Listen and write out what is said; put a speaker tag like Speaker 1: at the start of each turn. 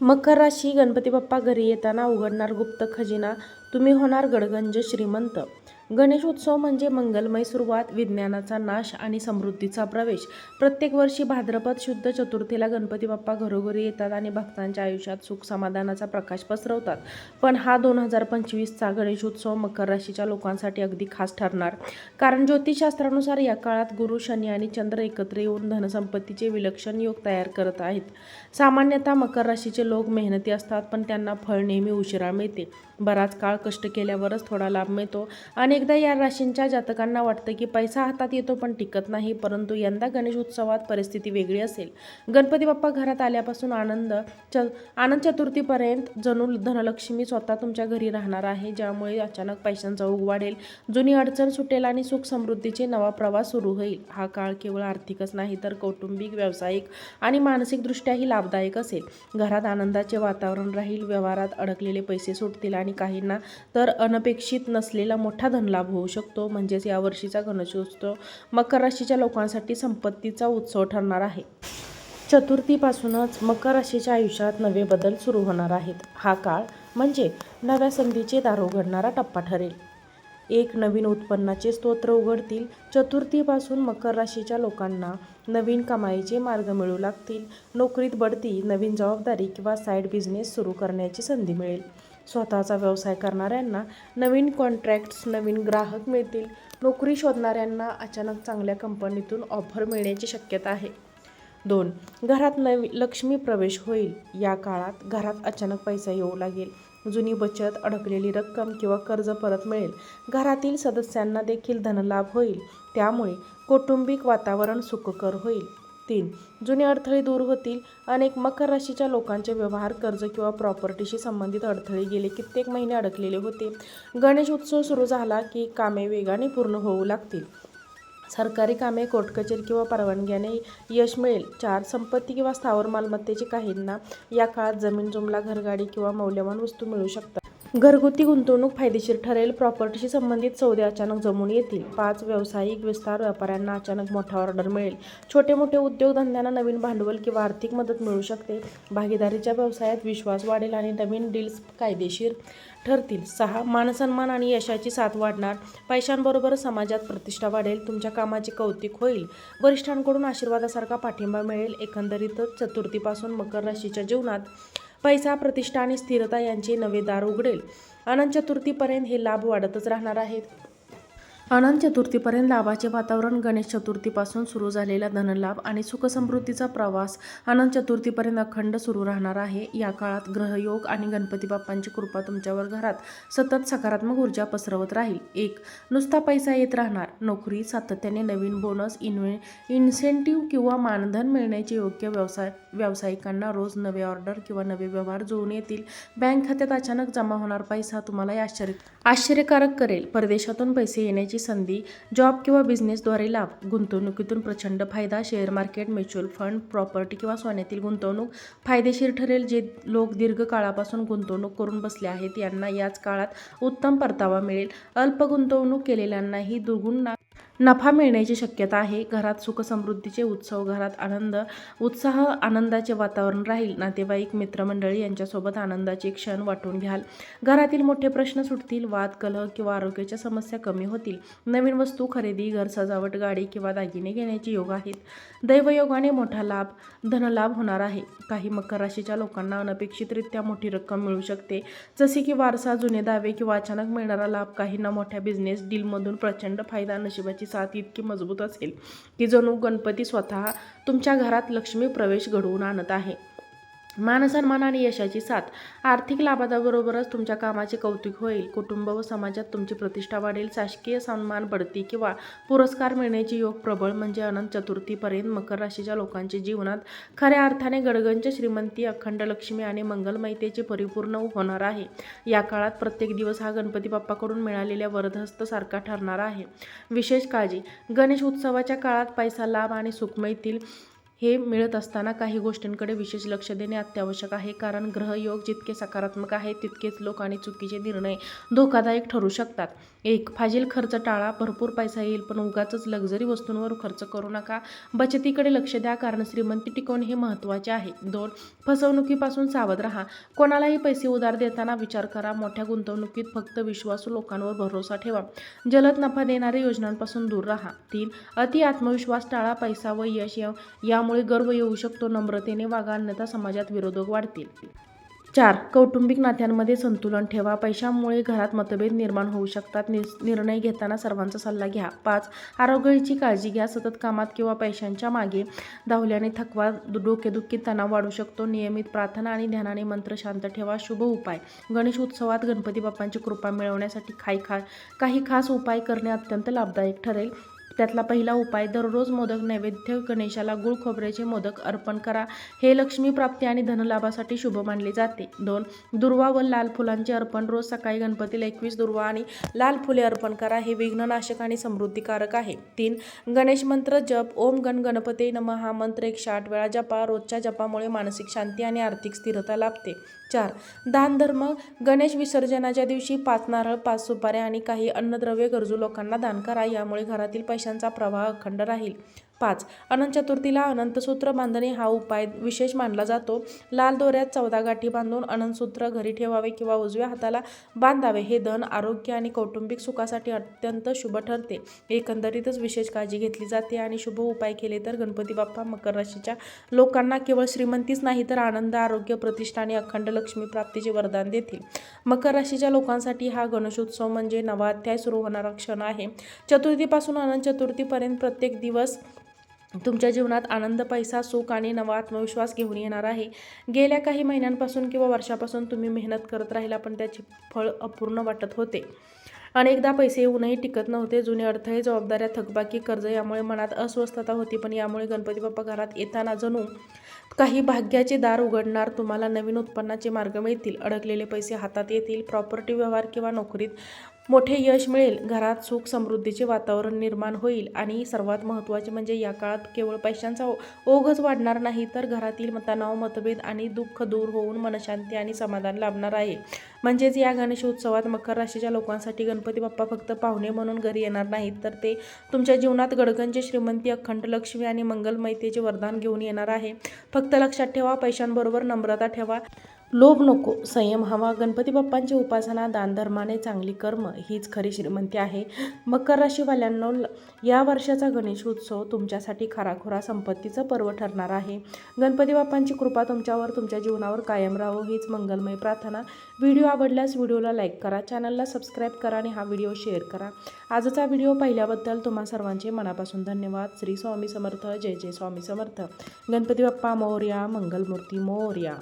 Speaker 1: मकर राशी गणपती बाप्पा घरी येताना उघडणार गुप्त खजिना तुम्ही होणार गडगंज श्रीमंत. गणेश उत्सव म्हणजे मंगलमय सुरुवात विज्ञानाचा नाश आणि समृद्धीचा प्रवेश. प्रत्येक वर्षी भाद्रपद शुद्ध चतुर्थीला गणपती बाप्पा घरोघरी येतात आणि भक्तांच्या आयुष्यात सुख समाधानाचा प्रकाश पसरवतात. पण हा दोन हजार पंचवीसचा गणेश उत्सव मकर राशीच्या लोकांसाठी अगदी खास ठरणार. कारण ज्योतिषशास्त्रानुसार या काळात गुरु शनी आणि चंद्र एकत्र येऊन धनसंपत्तीचे विलक्षण योग तयार करत आहेत. सामान्यतः मकर राशीचे लोक मेहनती असतात पण त्यांना फळ नेहमी उशिरा मिळते. बराच काळ कष्ट केल्यावरच थोडा लाभ मिळतो आणि अनेकदा या राशींच्या जातकांना वाटतं की पैसा हातात येतो पण टिकत नाही परंतु यंदा गणेश उत्सवात परिस्थिती वेगळी असेल. गणपती बाप्पा घरात आल्यापासून आनंद च आनंद चतुर्थीपर्यंत जणू धनलक्ष्मी स्वतः तुमच्या घरी राहणार आहे ज्यामुळे अचानक पैशांचा ओघ वाढेल जुनी अडचण सुटेल आणि सुख समृद्धीचे नवा प्रवास सुरू होईल. हा काळ केवळ आर्थिकच नाही तर कौटुंबिक व्यावसायिक आणि मानसिकदृष्ट्याही लाभदायक असेल. घरात आनंदाचे वातावरण राहील व्यवहारात अडकलेले पैसे सुटतील आणि काहींना तर अनपेक्षित नसलेला मोठा धन लाभ होऊ शकतो. म्हणजेच यावर्षीचा गणेशोत्सव मकर राशीच्या लोकांसाठी संपत्तीचा उत्सव ठरणार आहे. चतुर्थीपासूनच मकर राशीच्या आयुष्यात नवे बदल सुरू होणार आहेत. हा काळ म्हणजे नव्या संधीचे दार उघडणारा टप्पा ठरेल. एक नवीन उत्पन्नाचे स्तोत्र उघडतील. चतुर्थीपासून मकर राशीच्या लोकांना नवीन कमाईचे मार्ग मिळू लागतील. नोकरीत बढती नवीन जबाबदारी किंवा साईड बिझनेस सुरू करण्याची संधी मिळेल. स्वतःचा व्यवसाय करणाऱ्यांना नवीन कॉन्ट्रॅक्ट्स नवीन ग्राहक मिळतील. नोकरी शोधणाऱ्यांना अचानक चांगल्या कंपनीतून ऑफर मिळण्याची शक्यता आहे. दोन घरात नवी लक्ष्मी प्रवेश होईल. या काळात घरात अचानक पैसा येऊ लागेल. जुनी बचत अडकलेली रक्कम किंवा कर्ज परत मिळेल. घरातील सदस्यांना देखील धनलाभ होईल. त्यामुळे कौटुंबिक वातावरण सुखकर होईल. तीन जुने अडथळे दूर होतील. अनेक मकर राशीच्या लोकांचे व्यवहार कर्ज किंवा प्रॉपर्टीशी संबंधित अडथळे गेले कित्येक महिने अडकलेले होते. गणेश उत्सव सुरू झाला की कामे वेगाने पूर्ण होऊ लागतील. सरकारी कामे कोर्टकचेरी किंवा परवानग्याने यश मिळेल. चार संपत्ती किंवा स्थावर मालमत्तेचे काहींना या काळात जमीन जुमला घरगाडी किंवा मौल्यवान वस्तू मिळू शकतात. घरगुती गुंतवणूक फायदेशीर ठरेल. प्रॉपर्टीशी संबंधित सौदे अचानक जमून येतील. पाच व्यावसायिक विस्तार व्यापाऱ्यांना अचानक मोठा ऑर्डर मिळेल. छोटे मोठे उद्योगधंद्यांना नवीन भांडवल किंवा आर्थिक मदत मिळू शकते. भागीदारीच्या व्यवसायात विश्वास वाढेल आणि नवीन डील्स कायदेशीर ठरतील. सहा मानसन्मान आणि यशाची साथ वाढणार. पैशांबरोबर समाजात प्रतिष्ठा वाढेल. तुमच्या कामाचे कौतिक होईल. वरिष्ठांकडून आशीर्वादासारखा पाठिंबा मिळेल. एकंदरीतच चतुर्थीपासून मकर राशीच्या जीवनात पैसा प्रतिष्ठा आणि स्थिरता यांचे नवे दार उघडेल. अनंत चतुर्थीपर्यंत हे लाभ वाढतच राहणार आहेत. अनंत चतुर्थीपर्यंत लाभाचे वातावरण गणेश चतुर्थीपासून सुरू झालेला धनलाभ आणि सुखसमृद्धीचा प्रवास अनंत चतुर्थीपर्यंत अखंड सुरू राहणार आहे. या काळात ग्रहयोग आणि गणपती बाप्पांची कृपा तुमच्यावर घरात सतत सकारात्मक ऊर्जा पसरवत राहील. एक नुसता पैसा येत राहणार. नोकरी सातत्याने नवीन बोनस इन्वे इन्सेंटिव्ह किंवा मानधन मिळण्याचे योग्य व्यवसाय व्यावसायिकांना रोज नवे ऑर्डर किंवा नवे व्यवहार जुळून येतील. बँक खात्यात अचानक जमा होणार पैसा तुम्हाला आश्चर्य आश्चर्यकारक करेल. परदेशातून पैसे येण्याची संधी जॉब किंवा बिझनेसद्वारे लाभ गुंतवणुकीतून प्रचंड फायदा share market mutual fund property किंवा सोन्यातील गुंतवणूक. फायदेशीर ठरेल जे लोक दीर्घ काळापासून गुंतवणूक करून बसले आहेत यांना याच काळात उत्तम परतावा मिळेल. अल्प गुंतवणूक केलेल्यांनाही दुर्गुण नफा मिळण्याची शक्यता आहे. घरात सुखसमृद्धीचे उत्सव घरात आनंद उत्साह आनंदाचे वातावरण राहील. नातेवाईक मित्रमंडळी यांच्यासोबत आनंदाचे क्षण वाटून घ्याल. घरातील मोठे प्रश्न सुटतील. वाद कलह किंवा आरोग्याच्या समस्या कमी होतील. नवीन वस्तू खरेदी घर सजावट गाडी किंवा दागिने घेण्याचे योग आहेत. दैवयोगाने मोठा लाभ धनलाभ होणार आहे. काही मकर राशीच्या लोकांना अनपेक्षितरित्या मोठी रक्कम मिळू शकते. जसे की वारसा जुने दावे किंवा अचानक मिळणारा लाभ काहींना मोठ्या बिझनेस डीलमधून प्रचंड फायदा नशिबाची साथ इतकी मजबूत असेल की जणू गणपती स्वतः तुमच्या घरात लक्ष्मी प्रवेश घडवून आणत आहे. मानसन्मान आणि यशाची साथ. आर्थिक लाभाबरोबरच तुमच्या कामाचे कौतुक होईल. कुटुंब व समाजात तुमची प्रतिष्ठा वाढेल. शासकीय सन्मान बढती किंवा पुरस्कार मिळण्याची योग प्रबळ म्हणजे अनंत चतुर्थीपर्यंत मकर राशीच्या लोकांच्या जीवनात खऱ्या अर्थाने गडगंज श्रीमंती अखंड लक्ष्मी आणि मंगलमयतेचे परिपूर्ण होणार आहे. या काळात प्रत्येक दिवस हा गणपती बाप्पाकडून मिळालेल्या वरदहस्त सारखा ठरणार आहे. विशेष काळजी. गणेश उत्सवाच्या काळात पैसा लाभ आणि सुखमयतील हे मिळत असताना काही गोष्टींकडे विशेष लक्ष देणे अत्यावश्यक आहे. कारण ग्रहयोग जितके सकारात्मक आहे तितकेच लोक आणि चुकीचे निर्णय धोकादायक ठरू शकतात. एक फाजील खर्च टाळा भरपूर पैसा येईल पण उगाचच लक्झरी वस्तूंवर खर्च करू नका. बचतीकडे लक्ष द्या कारण श्रीमंती टिकवणे हे महत्त्वाचे आहे. दोन फसवणुकीपासून सावध राहा. कोणालाही पैसे उधार देताना विचार करा. मोठ्या गुंतवणुकीत फक्त विश्वासू लोकांवर भरोसा ठेवा. जलद नफा देणाऱ्या योजनांपासून दूर राहा. तीन अति आत्मविश्वास टाळा. पैसा व यश या- त्यामुळे गर्व येऊ शकतो. नम्रतेने वागा अन्यथा समाजात विरोधक वाढतील. चार कौटुंबिक नात्यांमध्ये संतुलन ठेवा. पैशामुळे घरात मतभेद निर्माण होऊ शकतात. निर्णय घेताना सर्वांचा सल्ला घ्या. पाच आरोग्याची काळजी घ्या. सतत कामात किंवा पैशांच्या मागे धावल्याने थकवा दु- डोकेदुखी तणाव वाढू शकतो. नियमित प्रार्थना आणि ध्यानाने मंत्र शांत ठेवा. शुभ उपाय. गणेश उत्सवात गणपती बाप्पांची कृपा मिळवण्यासाठी काही खा काही खास उपाय करणे अत्यंत लाभदायक ठरेल. त्यातला पहिला उपाय दररोज मोदक नैवेद्य गणेशाला गुळ खोबऱ्याचे मोदक अर्पण करा. हे लक्ष्मी प्राप्ती आणि धनलाभासाठी शुभ मानले जाते. दोन दुर्वा व लाल फुलांचे अर्पण रोज सकाळी गणपतीला एकवीस दुर्वा आणि लाल फुले अर्पण करा. हे विघ्ननाशक आणि समृद्धिकारक आहे. तीन गणेश मंत्र जप. ओम गण गणपती नम हा मंत्र एकशे आठ वेळा जपा. रोजच्या जपामुळे मानसिक शांती आणि आर्थिक स्थिरता लाभते. चार दान धर्म गणेश विसर्जनाच्या दिवशी पाच नारळ पाच सुपाऱ्या आणि काही अन्नद्रव्य गरजू लोकांना दान करा. यामुळे घरातील पैशांचा प्रवाह अखंड राहील. पाच. अनंत चतुर्थीला अनंतसूत्र बांधणे हा उपाय विशेष मानला जातो. लाल दोऱ्यात चौदा गाठी बांधून अनंतसूत्र घरी ठेवावे किंवा उजव्या हाताला बांधावे हे धन आरोग्य आणि कौटुंबिक सुखासाठी अत्यंत शुभ ठरते. एकंदरीतच विशेष काळजी घेतली जाते आणि शुभ उपाय केले तर गणपती बाप्पा मकर राशीच्या लोकांना केवळ श्रीमंतीच नाही तर आनंद आरोग्य प्रतिष्ठा आणि अखंड लक्ष्मी प्राप्तीचे वरदान देतील. मकर राशीच्या लोकांसाठी हा गणेशोत्सव म्हणजे नवा अध्याय सुरू होणारा क्षण आहे. चतुर्थीपासून अनंत चतुर्थीपर्यंत प्रत्येक दिवस तुमच्या जीवनात आनंद पैसा सुख आणि नवा आत्मविश्वास घेऊन येणार आहे. गेल्या काही महिन्यांपासून किंवा वर्षापासून तुम्ही मेहनत करत राहिला पण त्याचे फळ अपूर्ण वाटत होते. अनेकदा पैसे येऊनही टिकत नव्हते. जुने अडथळे जबाबदाऱ्या थकबाकी कर्ज यामुळे मनात अस्वस्थता होती पण यामुळे गणपती बाप्पा घरात येताना जणू काही भाग्याचे दार उघडणार तुम्हाला नवीन उत्पन्नाचे मार्ग मिळतील. अडकलेले पैसे हातात येतील. प्रॉपर्टी व्यवहार किंवा नोकरीत मोठे यश मिळेल घरात सुख समृद्धीचे वातावरण निर्माण होईल आणि सर्वात महत्त्वाचे म्हणजे या काळात केवळ पैशांचा ओघच वाढणार नाही तर घरातील तणाव मतभेद आणि दुःख दूर होऊन मनशांती आणि समाधान लाभणार आहे. म्हणजेच या गणेश उत्सवात मकर राशीच्या लोकांसाठी गणपती बाप्पा फक्त पाहुणे म्हणून घरी येणार नाहीत तर ते तुमच्या जीवनात गडगंज श्रीमंती अखंड लक्ष्मी आणि मंगलमयतेचे वरदान घेऊन येणार आहे. फक्त लक्षात ठेवा पैशांबरोबर नम्रता ठेवा. लोभ नको संयम हवा गणपती बाप्पांची उपासना दानधर्माने चांगली कर्म हीच खरी श्रीमंती आहे. मकर राशीवाल्यांनो या वर्षाचा गणेश उत्सव तुमच्यासाठी खराखुरा संपत्तीचं पर्व ठरणार आहे. गणपती बाप्पांची कृपा तुमच्यावर तुमच्या जीवनावर कायम राहो हीच मंगलमय प्रार्थना. व्हिडिओ आवडल्यास व्हिडिओला लाईक करा चॅनलला सबस्क्राईब करा आणि हा व्हिडिओ शेअर करा. आजचा व्हिडिओ पाहिल्याबद्दल तुम्हा सर्वांचे मनापासून धन्यवाद. श्री स्वामी समर्थ जय जय स्वामी समर्थ. गणपती बाप्पा मोर्या मंगलमूर्ती मोर्या.